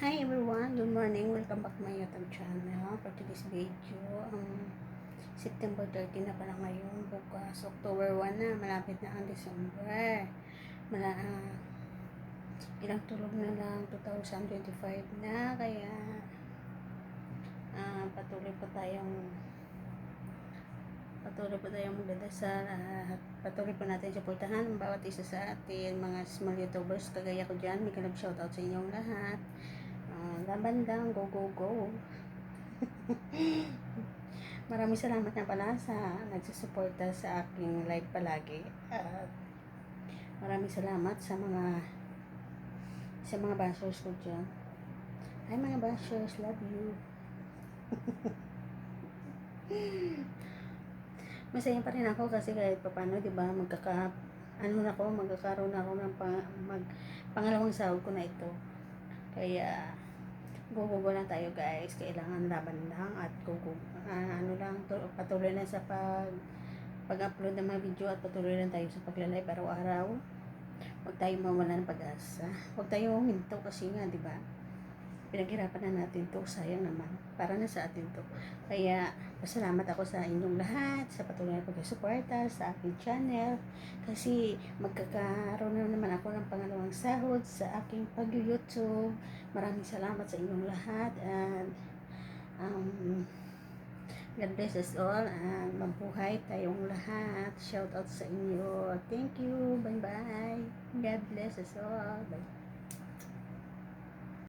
Hi everyone, good morning. Welcome back to my YouTube channel. For today's video, ang September 30 na pala ngayon, bukas October 1 na, malapit na ang December. Mala, ah, ilang tulog na lang, 2025 na, kaya ah, patuloy pa tayong patuloy pa tayong magdadasal at patuloy pa natin suportahan ang bawat isa sa atin, mga small YouTubers kagaya ko dyan. May kalab shoutout sa inyong lahat. Laban lang, go, go, go. Maraming salamat na pala sa nagsusuporta sa aking live palagi. At maraming salamat sa mga sa mga bashers ko dyan. Hi mga bashers, love you. Masaya pa rin ako kasi kahit papano, di ba, magkaka, ano na ako, magkakaroon ako ng pang, mag, pangalawang sahod ko na ito. Kaya, gugugo lang tayo guys. Kailangan laban lang at gugugo, ah, ano lang, tu- patuloy na sa pag, pag-upload ng mga video at patuloy lang tayo sa paglalay araw-araw. Huwag tayo mawala ng pag-asa. Huwag tayo huminto kasi nga, di ba? Pinaghirapan na natin to, sayang naman. Para na sa atin to. Kaya, pasalamat ako sa inyong lahat, sa patuloy na pagsusuporta sa aking channel. Kasi, magkakaroon na naman ako ng pangalawang sahod sa aking pag-YouTube. Maraming salamat sa inyong lahat. And, um, God bless us all and mabuhay tayong lahat. Shout out sa inyo. Thank you. Bye bye. God bless us all. Bye.